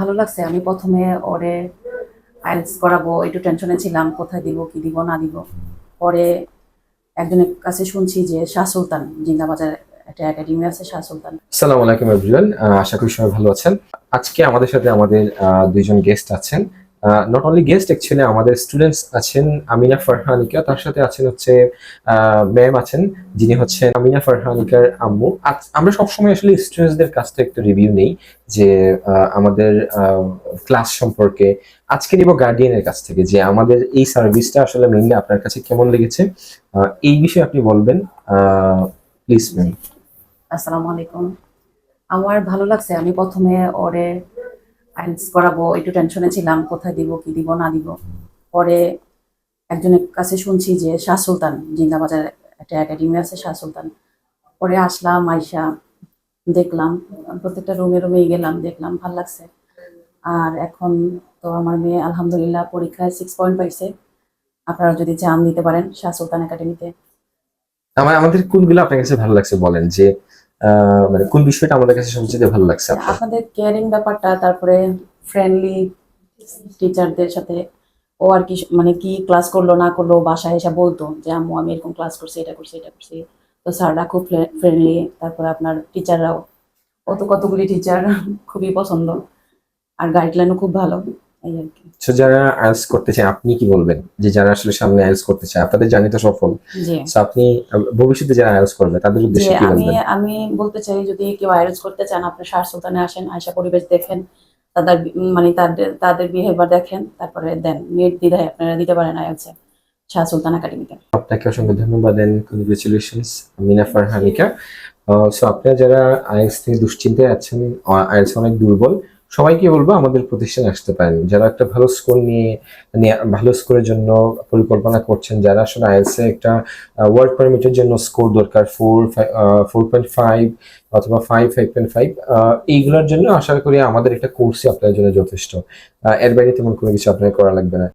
ভালো লাগছে। আমি প্রথমে ওরে আইলস করাবো, একটু টেনশনে ছিলাম, কোথায় দিব, কি দিব, না দিব। পরে একজনের কাছে শুনছি যে শাহ সুলতান, জিন্দাবাজার একটা একাডেমি আছে, শাহ সুলতান। আসসালামু আলাইকুম আশা করি সবাই ভালো আছেন। আজকে আমাদের সাথে আমাদের দুইজন গেস্ট আছেন। নট অনলি গেস্ট অ্যাকচুয়ালি আমাদের স্টুডেন্টস আছেন আমিনা ফারহানিকা, তার সাথে আছেন হচ্ছে ম্যাম আছেন, যিনি হচ্ছেন আমিনা ফারহানিকার আম্মু। আমরা সবসময় আসলে স্টুডেন্টসদের কাছ থেকে একটু রিভিউ নেই যে আমাদের ক্লাস সম্পর্কে। আজকে নিব গার্ডিয়ানের কাছ থেকে যে আমাদের এই সার্ভিসটা আসলে মেইনলি আপনার কাছে কেমন লেগেছে। এই বিষয়ে আপনি বলবেন প্লিজ ম্যাম আসসালামু আলাইকুম। আমার ভালো লাগছে। আমি প্রথমে ওরে আইএলস করাবো, একটু টেনশনে ছিলাম, কোথায় দিব, কি দিব, না দিব। পরে একজনের কাছে শুনছি যে শাহ সুলতান, জিন্দাবাজার একটা একাডেমি আছে শাহ সুলতান। পরে আসলাম, আইসা দেখলাম, প্রত্যেকটা রুমে রুমেই গেলাম, দেখলাম, ভালো লাগছে। আর এখন তো আমার মেয়ে আলহামদুলিল্লাহ পরীক্ষায় সিক্স পয়েন্ট পাইছে। আপনারা যদি চান, দিতে পারেন শাহ সুলতান একাডেমিতে আমার, আমাদের কোনগুলো আপনার কাছে ভালো লাগছে বলেন? যে মানে কোন বিষয়টা আমাদের কাছে সবচেয়ে ভালো লাগছে আপনাদের কেয়ারিং ব্যাপারটা, তারপরে ফ্রেন্ডলি টিচারদের সাথে ও আর কি মানে কি ক্লাস করল, না করল, বাসায় এসে বলতো যে, আম্মু, আমি এরকম ক্লাস করছি, এটা করছি এটা করছি। তো স্যাররা খুব ফ্রেন্ডলি তারপরে আপনার টিচাররাও কত কতগুলি টিচার খুবই পছন্দ। আর গাইডলাইনও খুব ভালো। So, যারা আইএলস করতে চায় আপনি কি বলবেন? যে যারা আসলে সামনে আইএলস করতে চায় আপনাদের জানি তো সফল। So, আপনি ভবিষ্যতে যারা আইএলস করবে তাদের উদ্দেশ্যে কি বলবেন? আমি বলতে চাই যদি কেউ আয়োজ করতে চান আপনি শাহ সুলতানে আসেন আয়সা পরিবেশ দেখেন তাদের মানে তাদের তাদের বিহেভিয়ার দেখেন তারপরে দেন নেট দ্বিধায় আপনারা দিতে পারেন আয়োজে শাহ সুলতান একাডেমিতে আপনাকে অসংখ্য ধন্যবাদ and congratulations Mina Farhanika so আপনারা যারা আইএলস থেকে দুশ্চিন্তায় আছেন আইএলস অনেক দুর্বল সবাইকে বলব আমাদের প্রতিষ্ঠানে আসতে পারেন। যারা একটা ভালো স্কোর নিয়ে ভালো স্কোরের জন্য পরিকল্পনা করছেন, যারা আসলে আইএলস একটা ওয়ার্ক পারমিটের জন্য স্কোর দরকার ফোর ফোর পয়েন্ট ফাইভ অথবা ফাইভ ফাইভ পয়েন্ট ফাইভ এইগুলোর জন্য আশা করি আমাদের একটা কোর্সই আপনার জন্য যথেষ্ট। এর বাইরে তেমন কোনো কিছু আপনার করা লাগবে না।